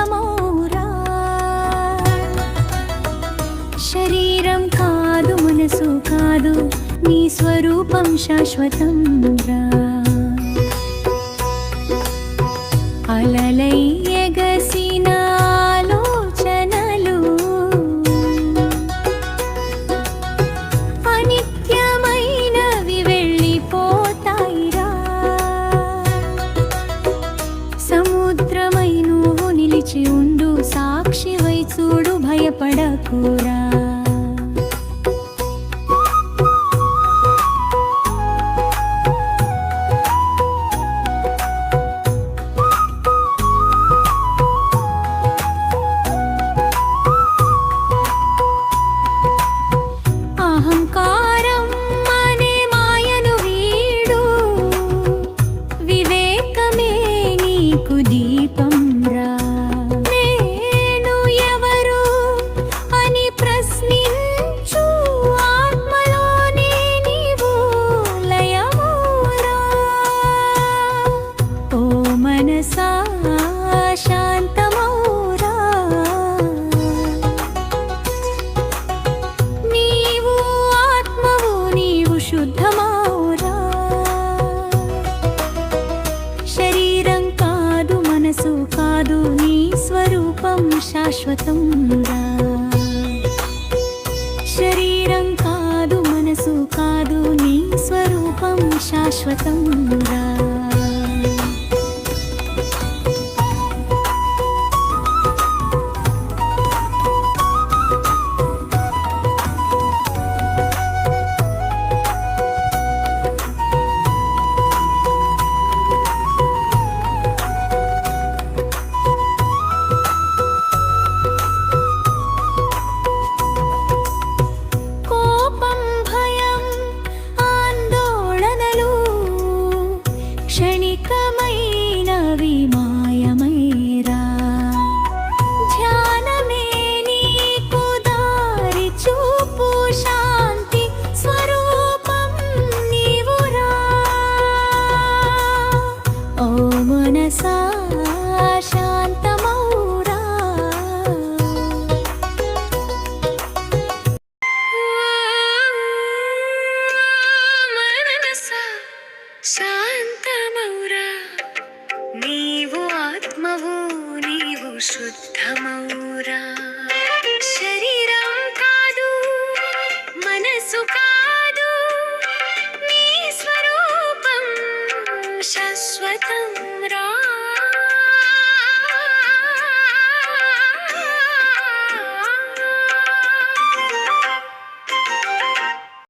వ్యర్థమౌరా శరీరం కాదు మనసు కాదు నీ స్వరూపం శాశ్వతం రా. అలలై ఎగసిన నువ్వు నిలిచి ఉండు సాక్షివై చూడు భయపడకూరా శాశ్వతం శరీరం కాదు మనసు కాదు నీ స్వరూపం శాశ్వతం క్షణికమైనవి మాయమైరా ధ్యానమే నీకు దారి చూపు శాంతి స్వరూపం నీవురా. ఓ మనసా నీ స్వరూపం శాశ్వతం రా